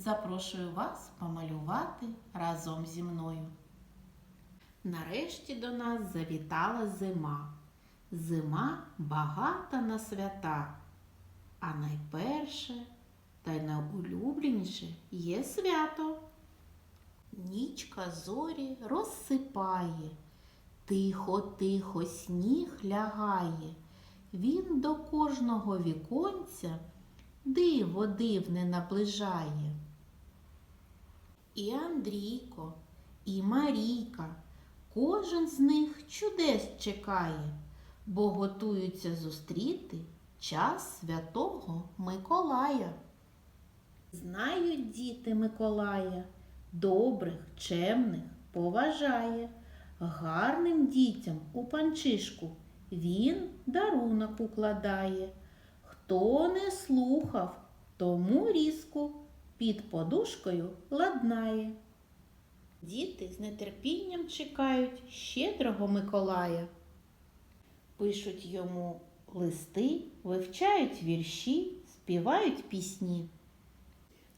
запрошую вас помалювати разом зі мною. Нарешті до нас завітала зима. Зима багата на свята, а найперше та й найулюбленіше є свято. Нічка зорі розсипає, тихо-тихо сніг лягає. Він до кожного віконця диво дивне наближає. І Андрійко, і Марійка, кожен з них чудес чекає, бо готуються зустріти час святого Миколая. Знають діти Миколая, добрих, чемних поважає, гарним дітям у панчишку він дарунок укладає. Хто не слухав, тому різку під подушкою ладнає. Діти з нетерпінням чекають щедрого Миколая. Пишуть йому листи, вивчають вірші, співають пісні.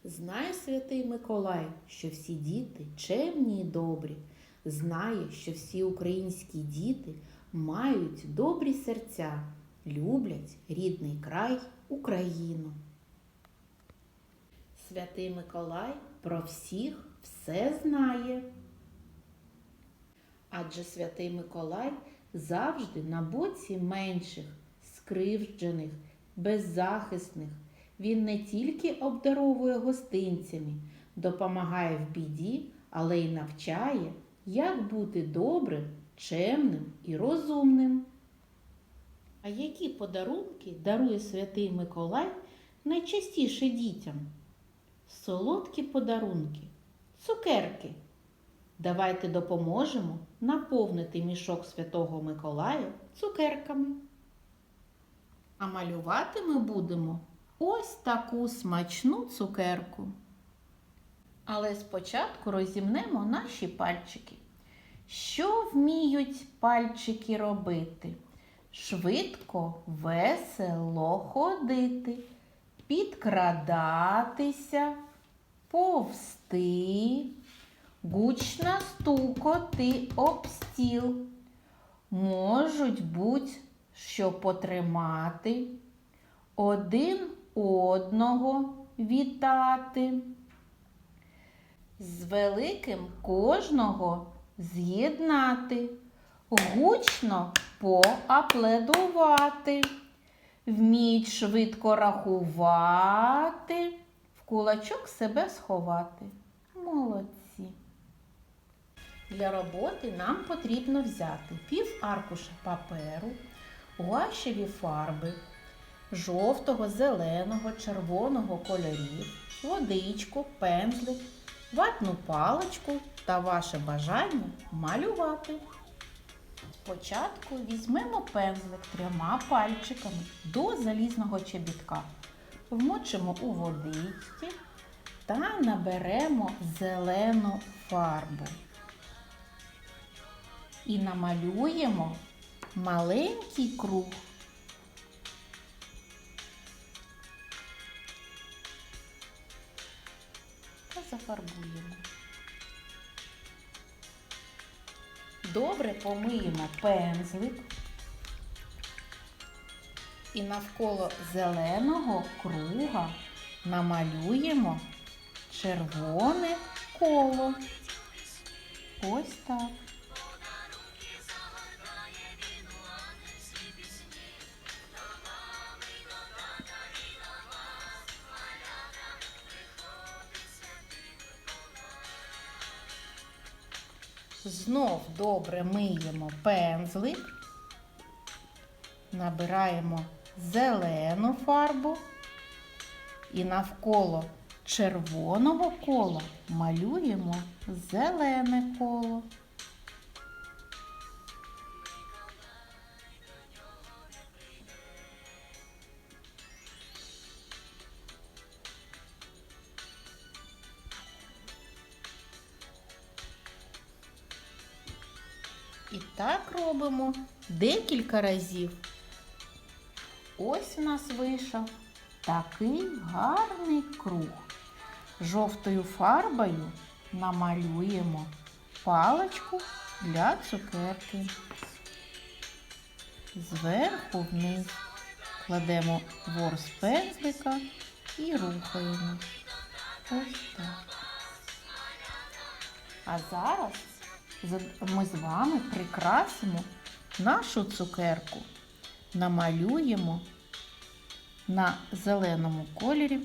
Знає святий Миколай, що всі діти чемні і добрі. Знає, що всі українські діти мають добрі серця, люблять рідний край Україну. Святий Миколай про всіх все знає. Адже святий Миколай завжди на боці менших, скривджених, беззахисних. Він не тільки обдаровує гостинцями, допомагає в біді, але й навчає, як бути добрим, чемним і розумним. А які подарунки дарує святий Миколай найчастіше дітям? Солодкі подарунки, цукерки. Давайте допоможемо наповнити мішок Святого Миколая цукерками. А малювати ми будемо ось таку смачну цукерку. Але спочатку розімнемо наші пальчики. Що вміють пальчики робити? Швидко, весело ходити, підкрадатися, повсти, гучно стукоти об стіл. Можуть будь-що потримати, один одного вітати. З великим кожного з'єднати, гучно поапледувати, вміють швидко рахувати, в кулачок себе сховати. Молодці. Для роботи нам потрібно взяти пів аркуша паперу, гуашеві фарби, жовтого, зеленого, червоного кольорів, водичку, пензлик, ватну паличку та ваше бажання малювати. Спочатку візьмемо пензлик трьома пальчиками до залізного чобітка, вмочимо у водичці та наберемо зелену фарбу. І намалюємо маленький круг. Та зафарбуємо. Добре помиємо пензлик і навколо зеленого круга намалюємо червоне коло. Ось так. Знов добре миємо пензлик, набираємо зелену фарбу і навколо червоного кола малюємо зелене коло. І так робимо декілька разів. Ось у нас вийшов такий гарний круг. Жовтою фарбою намалюємо паличку для цукерки. Зверху вниз кладемо ворс пензлика і рухаємо. Ось так. А зараз ми з вами прикрасимо нашу цукерку. Намалюємо на зеленому кольорі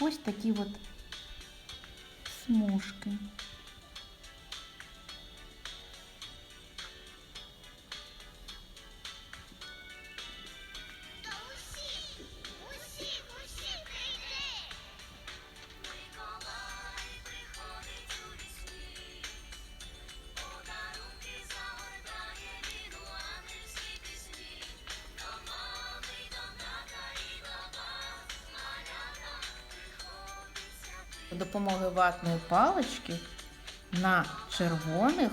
ось такі от смужки. За ватної палички на червоних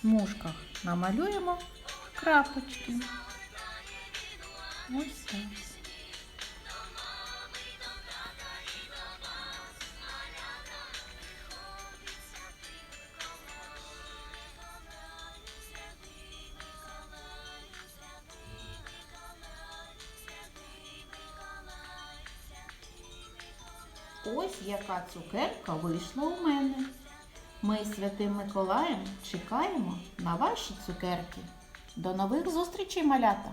смужках намалюємо крапочки. Ось так. Ось яка цукерка вийшла у мене. Ми з святим Миколаєм чекаємо на ваші цукерки. До нових зустрічей, малята!